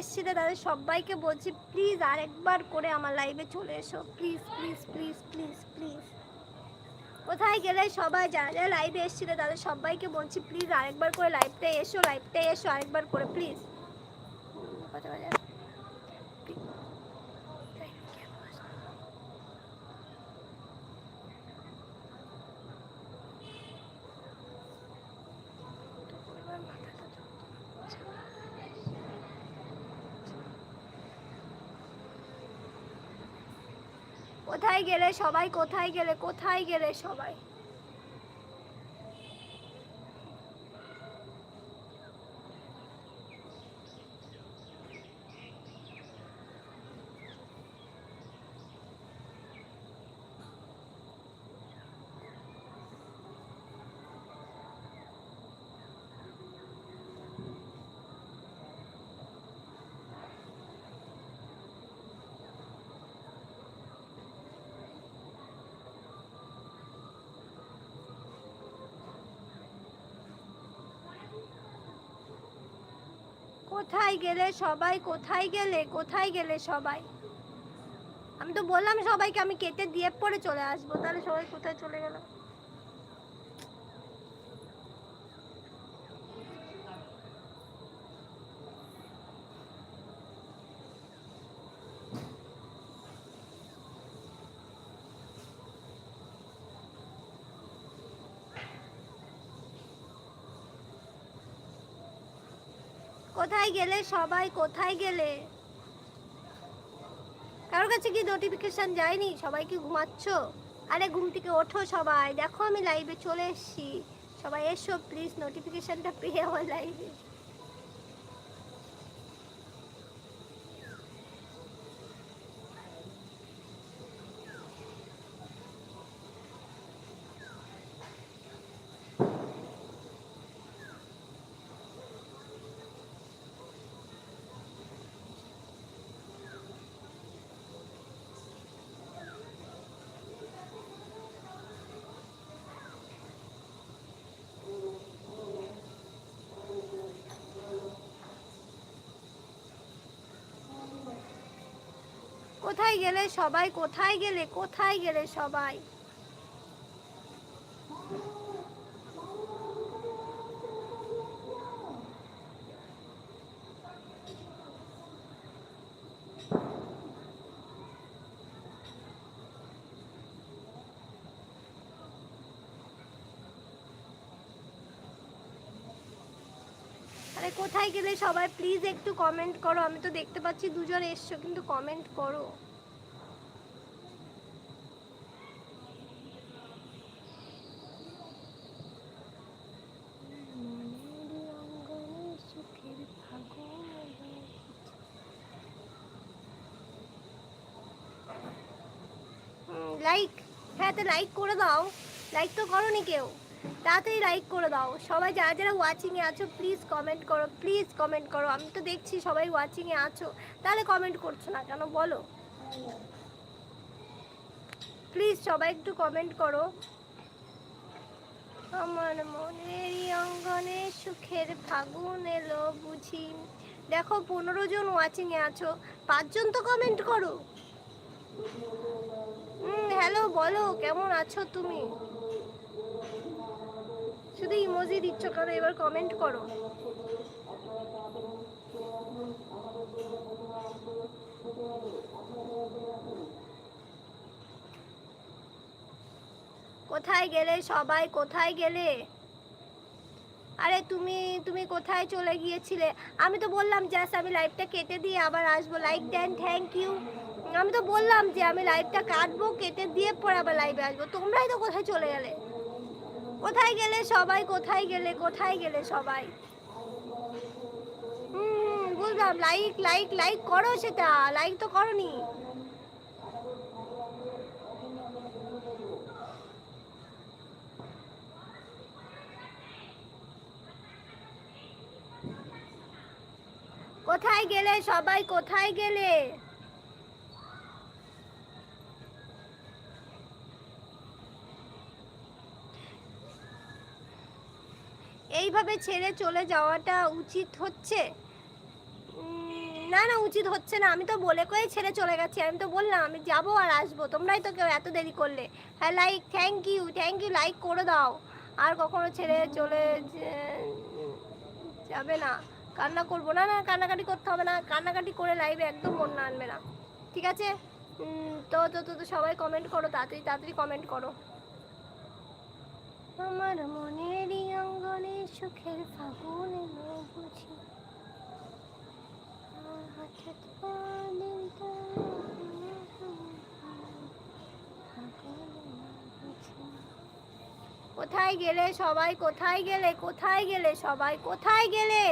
এসেছিলে, তাদের সবাইকে বলছি, প্লিজ আরেকবার করে আমার লাইভে চলে এসো। Please please please please please. কোথায় গেলে সবাই যারা যারা লাইভে এসছিলে, তাদের সবাইকে বলছি, প্লিজ আরেকবার করে লাইভটা এসো লাইভটা এসো আরেকবার করে, প্লিজ। কথা বলে কোথায় গেলে সবাই কোথায় গেলে কোথায় গেলে সবাই? কোথায় গেলে সবাই, কোথায় গেলে কোথায় গেলে সবাই? আমি তো বললাম সবাইকে আমি কেটে দিয়ে পরে চলে আসব, তাহলে সবাই কোথায় চলে গেল? কোথায় গেলে, সবাই কোথায় গেলে? কারোর কাছে কি নোটিফিকেশন যায়নি? সবাই কি ঘুমাচ্ছ? আরে, ঘুম থেকে ওঠো সবাই। দেখো আমি লাইভে চলে এসছি। সবাই এসো প্লিজ নোটিফিকেশনটা পেয়ে আমার লাইভে কোথায় গেলে সবাই কোথায় গেলে কোথায় গেলে সবাই? কোথায় গেলে সবাই প্লিজ একটু কমেন্ট করো? আমি তো দেখতে পাচ্ছি দুজন এসছো, কিন্তু কমেন্ট করো। লাইক হ্যাঁ তো লাইক করে দাও। লাইক তো করো নি কেউ। তাড়াতাড়ি লাইক করে দাও। সবাই যারা যারা ওয়াচিংয়ে আছো প্লিজ কমেন্ট করো প্লিজ কমেন্ট করো। আমি তো দেখছি সবাই ওয়াচিংয়ে আছো। তাহলে কমেন্ট করছ না কেন? বলো। প্লিজ সবাই একটু কমেন্ট করো। আমার মনের অঙ্গনে সুখের ফাগুন এলো বুঝি। দেখো, পনেরো জন ওয়াচিংয়ে আছো। পাঁচজন তো কমেন্ট করো। হুম হ্যালো বলো, কেমন আছো তুমি? ইমোজি দিচ্ছ কেন? এবার কমেন্ট করো। কোথায় গেলে সবাই? কোথায় গেলে? আরে তুমি তুমি কোথায় চলে গিয়েছিলে? আমি তো বললাম জাস্ট আমি লাইভটা কেটে দিয়ে আবার আসব। লাইক দেন থ্যাংক ইউ আমি তো বললাম যে, আমি লাইভটা কাটবো, কেটে দিয়ে পরে আবার লাইভে আসব। তোমরাই তো কোথায় চলে গেলে? কোথায় গেলে সবাই, কোথায় গেলে কোথায় গেলে সবাই? হুম বুঝলাম। লাইক লাইক লাইক করো সেটা। লাইক তো করনি। কোথায় গেলে সবাই, কোথায় গেলে? এইভাবে ছেড়ে চলে যাওয়াটা উচিত হচ্ছে? না না, উচিত হচ্ছে না। আমি তো বলে কয়ে ছেড়ে চলে গেছি। আমি তো বললাম, আমি যাব আর আসব। তোমরাই তো কেউ এত দেরি করলে। হ্যাঁ like thank you thank you like করে দাও। আর কখনো ছেড়ে চলে যাবে না। কান্না করব না না, কান্নাকাটি করতে হবে না। কান্নাকাটি করে লাইভে একদম মন না আনবে না। ঠিক আছে? তো তো তো সবাই কমেন্ট করো, তাড়াতাড়ি তাড়াতাড়ি কমেন্ট করো। আমার মনেরই অঙ্গনে সুখের ফাগুন বুঝি কোথায় গেলে সবাই, কোথায় গেলে কোথায় গেলে সবাই, কোথায় গেলে?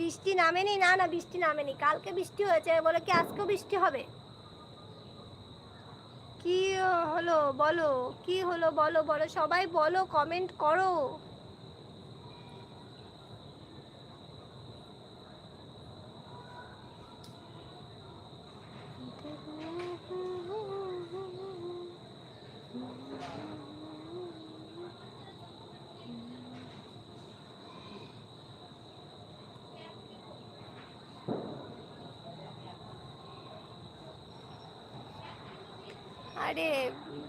বৃষ্টি নামেনি, না না, বৃষ্টি নামেনি। কালকে বৃষ্টি হয়েছে, বলে কি আজকেও বৃষ্টি হবে? কি হলো? বলো, কি হলো? বলো বলো, সবাই বলো কমেন্ট করো। আরে,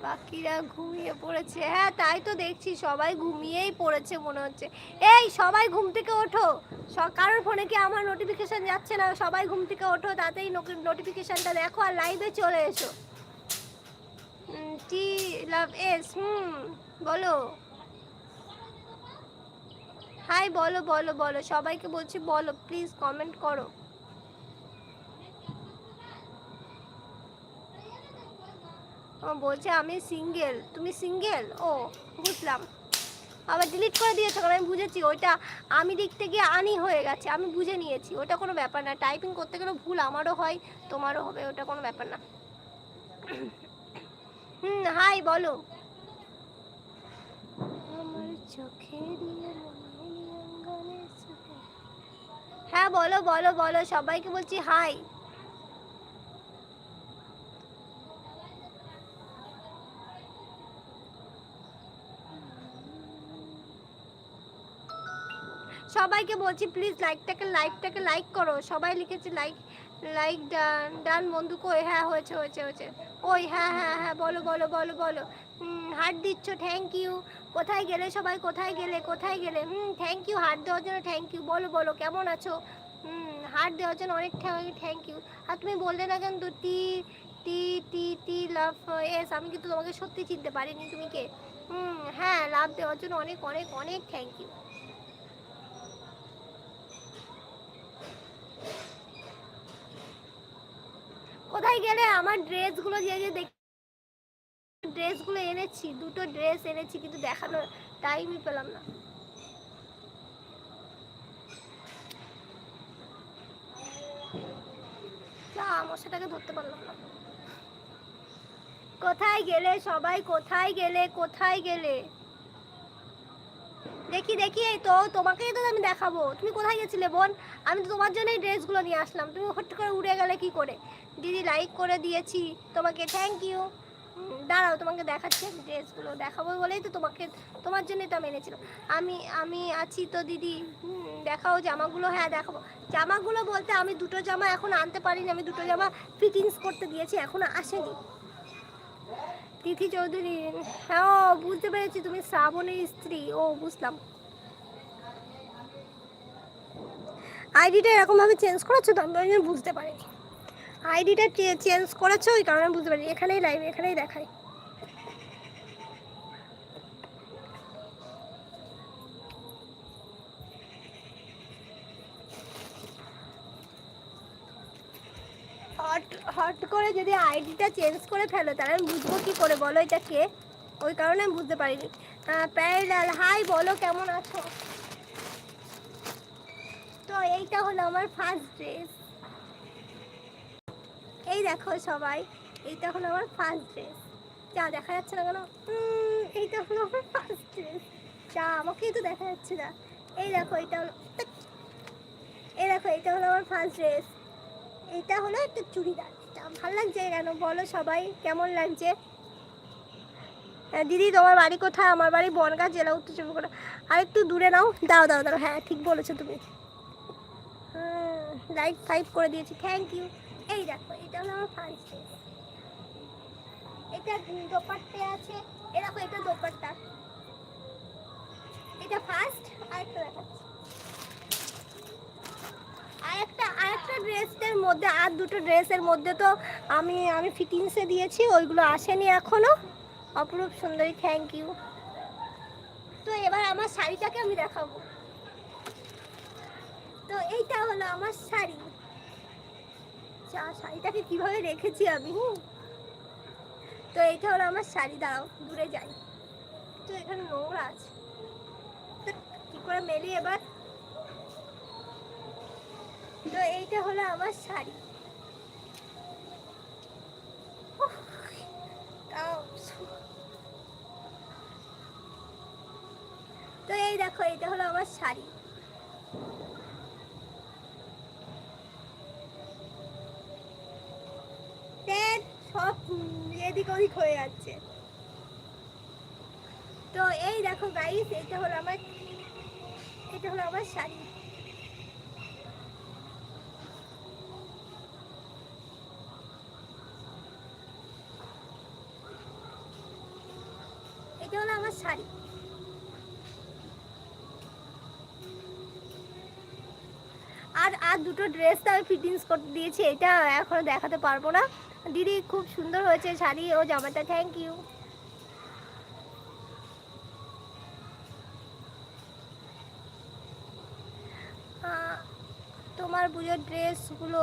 বাকিরা ঘুমিয়ে পড়েছে। হ্যাঁ তাই তো দেখছি সবাই ঘুমিয়েই পড়েছে মনে হচ্ছে। এই, সবাই ঘুম থেকে ওঠো। কারোর ফোনে কি আমার নোটিফিকেশন যাচ্ছে না? সবাই ঘুম থেকে ওঠো, তাতেই নোটিফিকেশনটা দেখো আর লাইভে চলে এসো। টি লাভ এস হুম, বলো। হাই বলো বলো বলো। সবাইকে বলছি, বলো প্লিজ কমেন্ট করো ও বলছে আমি সিঙ্গেল। তুমি সিঙ্গেল? ও, বুঝলাম। আবার ডিলিট করে দিয়েছ আমি বুঝেছি, ওইটা আমি লিখতে গিয়ে আনি হয়ে গেছে, আমি বুঝে নিয়েছি। ওটা কোনো ব্যাপার না টাইপিং করতে গেলে ভুল আমারও হয়, তোমারও হবে, ওটা কোনো ব্যাপার না। হুম হাই বলো। সুখে- হ্যাঁ বলো বলো বলো, সবাইকে বলছি হাই সবাইকে বলছি প্লিজ লাইকটাকে লাইকটাকে লাইক করো। সবাই লিখেছে লাইক লাইক ডান ডান বন্ধু কই? হ্যাঁ হয়েছে হয়েছে হয়েছে। ওই হ্যাঁ হ্যাঁ হ্যাঁ বলো বলো বলো বলো। হার্ট দিচ্ছ থ্যাংক ইউ কোথায় গেলে সবাই? কোথায় গেলে? কোথায় গেলে? হুম থ্যাংক ইউ হার্ট দেওয়ার জন্য থ্যাংক ইউ বলো বলো, কেমন আছো? হুম হার্ট দেওয়ার জন্য অনেক থ্যাংক ইউ আর তুমি বললে না কেন তো, টি টি টি টি লাভ এস আমি কিন্তু তোমাকে সত্যি চিনতে পারিনি। তুমি কে? হুম হ্যাঁ লাভ দেওয়ার জন্য অনেক অনেক অনেক থ্যাংক ইউ কোথায় গেলে আমার ড্রেসগুলো যে যে ড্রেসগুলো এনেছি, দুটো ড্রেস এনেছি, কিন্তু দেখানোর টাইমই পেলাম না। মশাটাকে ধরতে পারলাম না। কোথায় গেলে সবাই, কোথায় গেলে কোথায় গেলে? দেখি দেখি, এই তো, তোমাকেই তো আমি দেখাবো। তুমি কোথায় গেছিলে বোন আমি তো তোমার জন্যই ড্রেসগুলো নিয়ে আসলাম। তুমি হট করে উড়ে গেলে কি করে? দিদি লাইক করে দিয়েছি, তোমাকে থ্যাংক ইউ দাঁড়াও, তোমাকে দেখাচ্ছি ড্রেসগুলো দেখাবো বলেই তো তোমাকে, তোমার জন্যই তো আমি এনেছিলাম। আমি আমি আছি তো দিদি দেখাও জামাগুলো হ্যাঁ দেখাবো। জামাগুলো বলতে আমি দুটো জামা এখন আনতে পারিনি, আমি দুটো জামা ফিটিংস করতে দিয়েছি, এখনও আসেনি। তিথি চৌধুরী হ্যাঁ ও, বুঝতে পেরেছি তুমি শ্রাবণের স্ত্রী, ও, বুঝলাম। আইডিটা এরকমভাবে চেঞ্জ করেছ তো, আমি বুঝতে পারিনি। আইডিটা চেঞ্জ করেছ, ওই কারণে বুঝতে পারি এখানেই লাইভ এখানেই দেখাই। হট হট করে যদি আইডিটা চেঞ্জ করে ফেলো, তাহলে আমি বুঝব কি করে, বলো এটা কে? ওই কারণে আমি বুঝতে পারিনি। প্যারালাল, হাই, বলো কেমন আছো? তো এইটা হলো আমার ফার্স্ট ড্রেস এই দেখো সবাই এইটা হলো আমার ফার্স্ট ড্রেস যা দেখা যাচ্ছে না কেন? এইটা হলো আমার ফার্স্ট ড্রেস যা আমাকেই তো দেখা যাচ্ছে না। এই দেখো এটা হলো এই দেখো এটা হলো আমার ফার্স্ট ড্রেস এটা হলো একটা চুড়িদার। ভালো লাগছে কেন? বলো সবাই কেমন লাগছে? হ্যাঁ, দিদি তোমার বাড়ি কোথায়? আমার বাড়ি বনগাঁ জেলা উত্তর চব্বিশ পরগনা। আর একটু দূরে নাও। দাও দাও দাও হ্যাঁ ঠিক বলেছ তুমি। লাইট ফাইভ করে দিয়েছি। থ্যাংক ইউ এই দেখো, এটা হলো আমার ফার্স্ট ড্রেস এটা দোপাট্টে আছে। দেখো, এটা দোপাট্টা। এটা ফার্স্ট আর একটা দেখাচ্ছি। আরেকটা আরেকটা ড্রেসের মধ্যে, আর দুটো ড্রেসের মধ্যে তো আমি আমি ফিটিংসে দিয়েছি, ওইগুলো আসেনি এখনও। অপরূপ সুন্দরী থ্যাংক ইউ তো এবার আমার শাড়িটাকে আমি দেখাবো। তো এইটা হলো আমার শাড়ি। যা শাড়িটাকে কীভাবে রেখেছি আমি? তো এইটা হলো আমার শাড়ি, দাঁড়াও, দূরে যাই। তো এখানে নোংরা আছে। তো কি করে মেলি এবার? তো এইটা হলো আমার শাড়ি। তো এই দেখো এটা হলো আমার শাড়ি দেখ, সব উম, এদিক ওদিক হয়ে যাচ্ছে। তো এই দেখো গাইস এটা হলো আমার, এটা হলো আমার শাড়ি। এটা হলো আমার শাড়ি। আর আর দুটো ড্রেস তো আমি ফিটিংস করতে দিয়েছি, এটা এখনও দেখাতে পারব না। দিদি খুব সুন্দর হয়েছে, শাড়ি ও জামাটা থ্যাংক ইউ তোমার পুজোর ড্রেসগুলো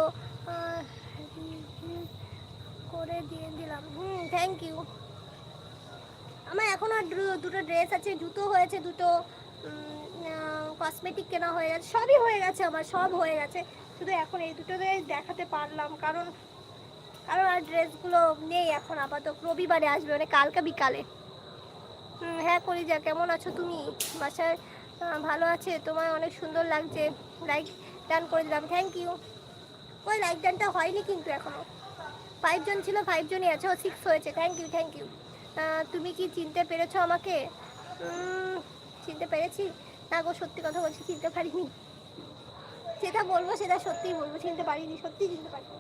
করে দিয়ে দিলাম। হুম থ্যাংক ইউ আমার এখনও দু- দুটো ড্রেস আছে, জুতো হয়েছে, দুটো কসমেটিক কেনা হয়ে গেছে, সবই হয়ে গেছে আমার, সব হয়ে গেছে। শুধু এখন এই দুটোতে দেখাতে পারলাম, কারণ কারণ আর ড্রেসগুলো নেই এখন আপাতত। রবিবারে আসবে মানে কালকে বিকালে। হ্যাঁ কলিজা, কেমন আছো তুমি? বাসায় ভালো আছে? তোমায় অনেক সুন্দর লাগছে। লাইক ডান করে দিলাম থ্যাংক ইউ ওই লাইক ডানটা হয়নি কিন্তু এখনও। ফাইভ জন ছিল ফাইভ জনই আছে, ও সিক্স হয়েছে। থ্যাংক ইউ থ্যাংক ইউ তুমি কি চিনতে পেরেছ আমাকে? চিনতে পেরেছি? না গো, সত্যি কথা বলছি, চিনতে পারিনি। যেটা বলব সেটা সত্যিই বলব, চিনতে পারিনি সত্যি চিনতে পারিনি।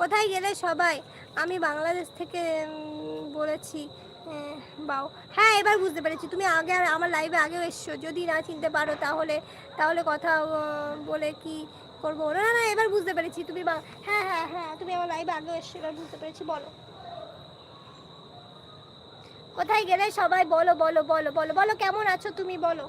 কোথায় গেলে সবাই? আমি বাংলাদেশ থেকে বলেছি আহ, বাও। হ্যাঁ এবার বুঝতে পেরেছি। তুমি আগে আমার লাইভে আগেও এসছো। যদি না চিনতে পারো তাহলে তাহলে কথা বলে কি করব? না না, এবার বুঝতে পেরেছি। তুমি হ্যাঁ হ্যাঁ হ্যাঁ তুমি আমার লাইভে আগেও এসছো এবার বুঝতে পেরেছি। বলো। কোথায় গেলে সবাই বলো বলো বলো বলো বলো, কেমন আছো তুমি বলো।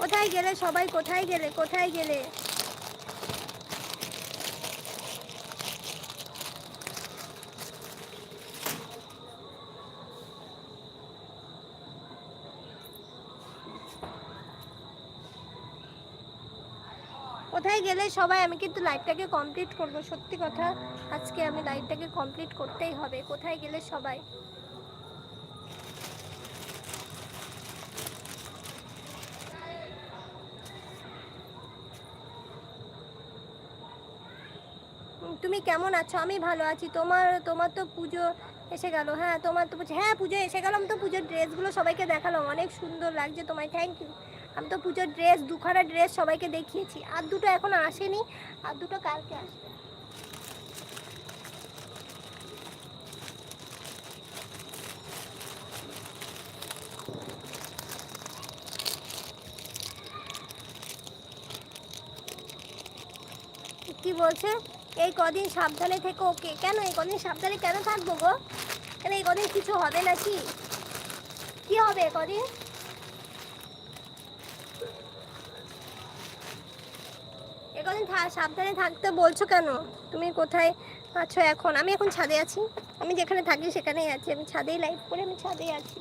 কোথায় গেলে সবাই, কোথায় গেলে কোথায় গেলে? কোথায় গেলে সবাই, আমি কিন্তু লাইভটাকে কমপ্লিট করব। সত্যি কথা, আজকে আমি লাইভটাকে কমপ্লিট করতেই হবে। কোথায় গেলে সবাই? তুমি কেমন আছো? আমি ভালো আছি। তোমার তোমার তো পুজো এসে গেল। হ্যাঁ তোমার তো হ্যাঁ পুজো এসে গেলাম তো পুজোর ড্রেসগুলো সবাইকে দেখালাম। অনেক সুন্দর লাগছে তোমায়। থ্যাংক ইউ আমি তো পুজোর ড্রেস দুখানা ড্রেস সবাইকে দেখিয়েছি। আর দুটো এখনও আসেনি, আর দুটো কালকে আসবে। কি বলছে? এই কদিন সাবধানে থেকে ওকে। কেন এই কদিন সাবধানে কেন থাকব গো? কেন এই কদিন কিছু হবে নাকি? কি হবে কদিন? সাবধানে থাকতে বলছো কেন? তুমি কোথায় আছো এখন? আমি এখন ছাদে আছি। আমি যেখানে থাকি সেখানেই আছি। আমি ছাদেই লাইভ করে, আমি ছাদেই আছি।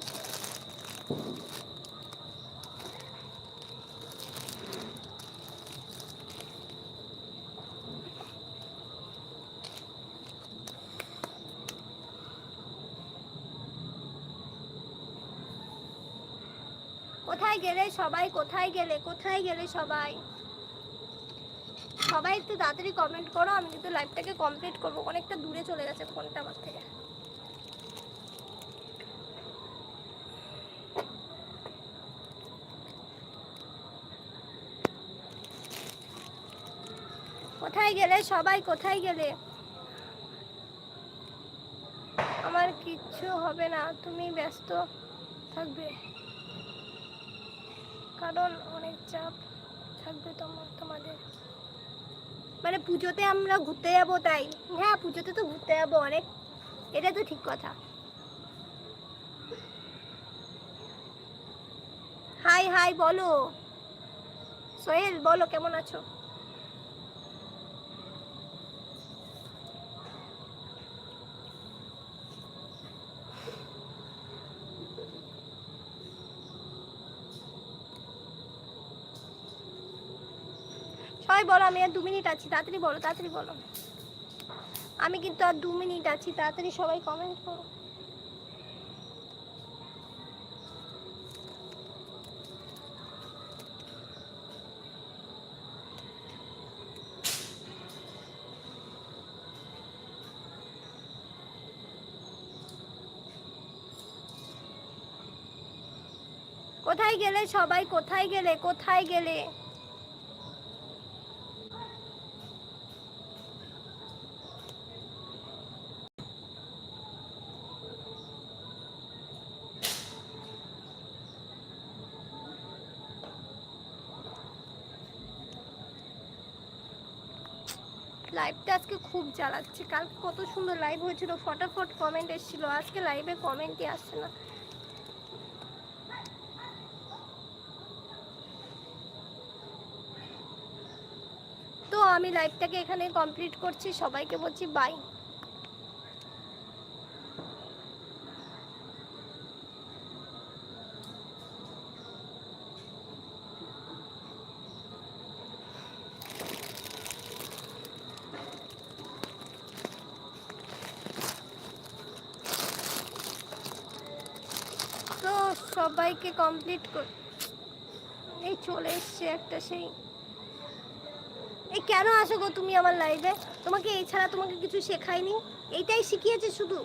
কোথায় গেলে সবাই? কোথায় গেলে? কোথায় গেলে সবাই? সবাই একটু তাড়াতাড়ি কমেন্ট করো, আমি কিন্তু লাইভটাকে কমপ্লিট করব। অনেকটা দূরে চলে গেছে ফোনটা আমার থেকে। কোথায় গেলে? সবাই কোথায় গেলে? আমার কিচ্ছু হবে না, তুমি ব্যস্ত থাকবে। কারণ অনেক চাপ থাকবে তোমার তোমাদের। মানে পুজোতে আমরা ঘুরতে যাব তাই। হ্যাঁ পুজোতে তো ঘুরতে যাব অনেক। এটা তো ঠিক কথা। হাই হাই বলো। সোহেল, বলো, কেমন আছো? বলো, আমি আর দু মিনিট আছি, তাড়াতাড়ি বলো তাড়াতাড়ি বলো। আমি কিন্তু আর দু মিনিট আছি, তাড়াতাড়ি সবাই কমেন্ট করো। কোথায় গেলে সবাই? কোথায় গেলে? কোথায় গেলে লাইভটা আজকে খুব জ্বালাচ্ছে। কালকে কত সুন্দর লাইভ হয়েছিল, ফটাফট কমেন্ট এসেছিল। আজকে লাইভে কমেন্টই আসছে না। তো আমি লাইভটাকে এখানে কমপ্লিট করছি। সবাইকে বলছি বাই তো সবাইকে কমপ্লিট কর এই চলে এসছে একটা সেই। এই কেন আসো গো তুমি আমার লাইভে তোমাকে এছাড়া তোমাকে কিছু শেখায়নি? এইটাই শিখিয়েছে শুধু।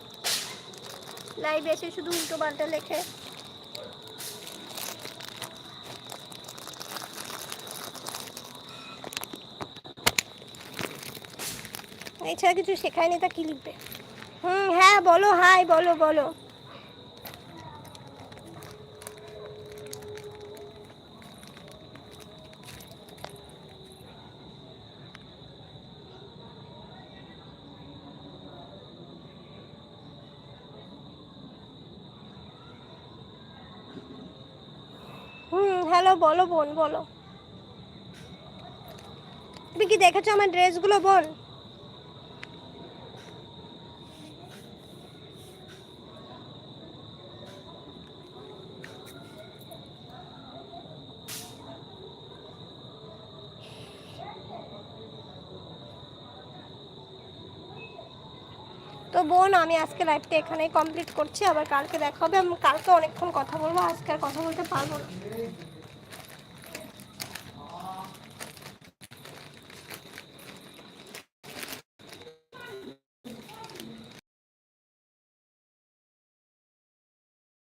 লাইভে এসে শুধু উল্টো পাল্টা লেখে। এছাড়া কিছু শেখায়নি তা কি লিখবে? হুম হ্যাঁ বলো, হাই, বলো বলো। হ্যালো বলো বোন, বলো। তুমি কি দেখেছ আমার ড্রেসগুলো, বোন? তো বোন, আমি আজকে লাইভটা এখানেই কমপ্লিট করছি, আবার কালকে দেখা হবে, আমি কালকে অনেকক্ষণ কথা বলব, আজকে আর কথা বলতে পারব না এই কি হয়েছে রে? তা তো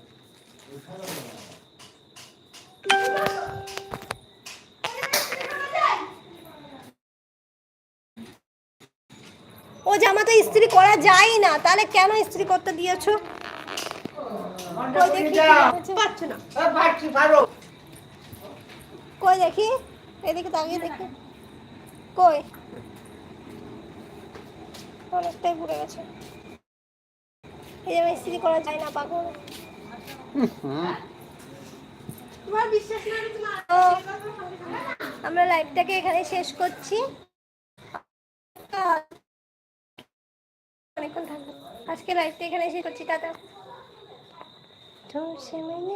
ও জামা তো ইস্ত্রি করা যায় না তাহলে কেন ইস্ত্রি করতে দিয়েছ? কই দেখি এদিকে তাকিয়ে দেখি। কই অনেকটাই ঘুরে গেছে। এই জামা ইস্ত্রি করা যায় না পাগল। আমরা লাইভটাকে এখানে শেষ করছি। অনেকক্ষণ থাকব। আজকে লাইভটা এখানে শেষ করছি টাটা।